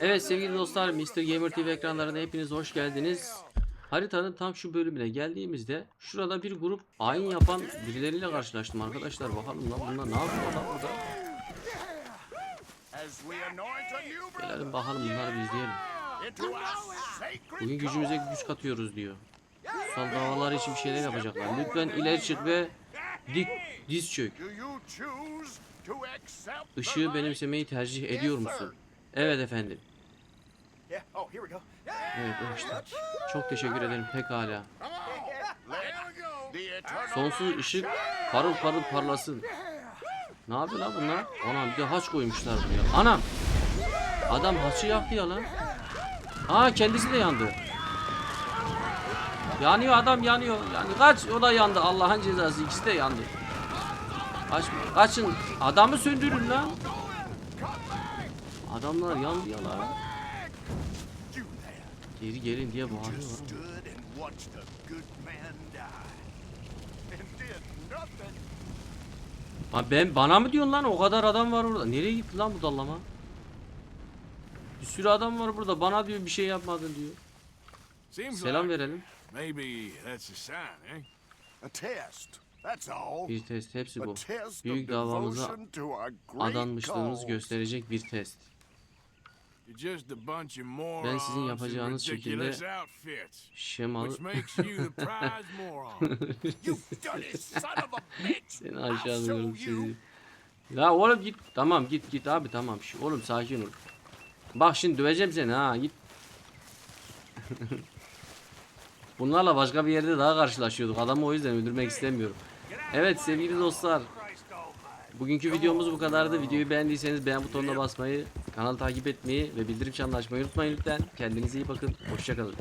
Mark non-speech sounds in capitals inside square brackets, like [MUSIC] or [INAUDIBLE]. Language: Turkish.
Evet sevgili dostlar Mr. Gamer TV ekranlarına hepiniz hoş geldiniz. Haritanın tam şu bölümüne geldiğimizde şurada bir grup ayin yapan birileriyle karşılaştım arkadaşlar. Bakalım lan bunlar ne yapıyor lan burada? Gelelim bakalım bunları bir izleyelim. Bugün gücümüze güç katıyoruz diyor. Kutsal davalar için bir şeyler yapacaklar. Lütfen ileri çık ve dik diz çök. Işığı benimsemeyi tercih ediyor musun? Evet efendim. Evet o işte. Çok teşekkür ederim pekala. Sonsuz ışık parıl parıl parlasın. Ne yapıyor lan bunlar? Anam bir de haç koymuşlar buraya. Anam! Adam haçı yaktı ya lan. Aa kendisi de yandı. Yanıyor adam yanıyor. Yani kaç o da yandı. Allah'ın cezası ikisi de yandı. Kaç, kaçın. Adamı söndürün lan. Adamlar yandı ya lan. Die and did nothing. Ha ben bana mı diyorsun lan? O kadar adam var orada. Nereye gitti lan bu dallama? Bir sürü adam var burada. Bana diyor bir şey yapmadın diyor. Selam verelim. Bir test hepsi bu. Büyük davamıza Adanmışlığımız gösterecek bir test. Ben sizin in yapacağınız şekilde Şemalı which makes you the prize moron. [LAUGHS] You dirty son of a bitch. seni show you. seni. Ya oğlum git. Tamam git git abi tamam. Oğlum sakin ol. Bak şimdi döveceğim seni ha git. [LAUGHS] Bunlarla başka bir yerde daha karşılaşıyorduk. Adamı o yüzden öldürmek istemiyorum. Evet sevgili dostlar. Bugünkü videomuz bu kadardı. Videoyu beğendiyseniz beğen butonuna basmayı, kanalı takip etmeyi ve bildirim çanını açmayı unutmayın lütfen. Kendinize iyi bakın. Hoşçakalın.